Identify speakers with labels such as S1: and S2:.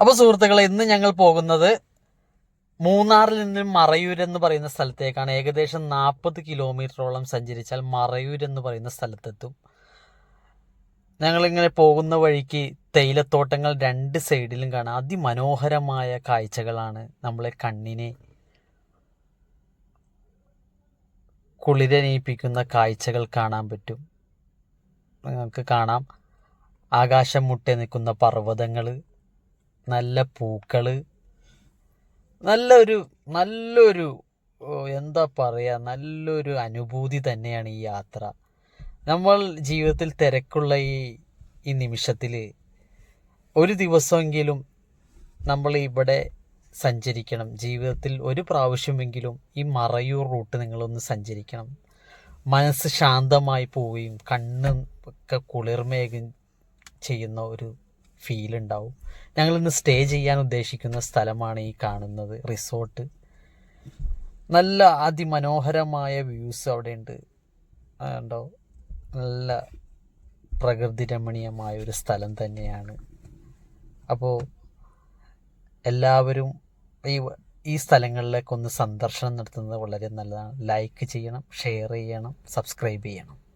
S1: അപ്പോൾ സുഹൃത്തുക്കളെ ഇന്ന് ഞങ്ങൾ പോകുന്നത് മൂന്നാറിൽ നിന്നും മറയൂർ എന്ന് പറയുന്ന സ്ഥലത്തേക്കാണ്. ഏകദേശം നാൽപ്പത് കിലോമീറ്ററോളം സഞ്ചരിച്ചാൽ മറയൂർ എന്ന് പറയുന്ന സ്ഥലത്തെത്തും. ഞങ്ങളിങ്ങനെ പോകുന്ന വഴിക്ക് തേയിലത്തോട്ടങ്ങൾ രണ്ട് സൈഡിലും കാണാം. അതിമനോഹരമായ കാഴ്ചകളാണ് നമ്മളെ കണ്ണിനെ കുളിരനയിപ്പിക്കുന്ന കാഴ്ചകൾ കാണാൻ പറ്റും. നിങ്ങൾക്ക് കാണാം. ആകാശം മുട്ടെ നിൽക്കുന്ന പർവതങ്ങൾ നല്ല പൂക്കൾ നല്ലൊരു നല്ലൊരു എന്താ പറയുക നല്ലൊരു അനുഭൂതി തന്നെയാണ് ഈ യാത്ര. നമ്മൾ ജീവിതത്തിൽ തിരക്കുള്ള ഈ ഈ നിമിഷത്തിൽ ഒരു ദിവസമെങ്കിലും നമ്മൾ ഇവിടെ സഞ്ചരിക്കണം. ജീവിതത്തിൽ ഒരു പ്രാവശ്യമെങ്കിലും ഈ മറയൂർ റൂട്ട് നിങ്ങളൊന്ന് സഞ്ചരിക്കണം. മനസ്സ് ശാന്തമായി പോവുകയും കണ്ണ് ഒക്കെ കുളിർമേകും ചെയ്യുന്ന ഒരു ഫീൽ ഉണ്ടാവും. ഞങ്ങളിന്ന് സ്റ്റേ ചെയ്യാൻ ഉദ്ദേശിക്കുന്ന സ്ഥലമാണ് ഈ കാണുന്നത് റിസോർട്ട് നല്ല അതിമനോഹരമായ വ്യൂസ് അവിടെ ഉണ്ട്. ഉണ്ടോ നല്ല പ്രകൃതി രമണീയമായ ഒരു സ്ഥലം തന്നെയാണ്. അപ്പോൾ എല്ലാവരും ഈ ഈ സ്ഥലങ്ങളിലേക്കൊന്ന് സന്ദർശനം നടത്തുന്നത് വളരെ നല്ലതാണ്. ലൈക്ക് ചെയ്യണം ഷെയർ ചെയ്യണം സബ്സ്ക്രൈബ് ചെയ്യണം.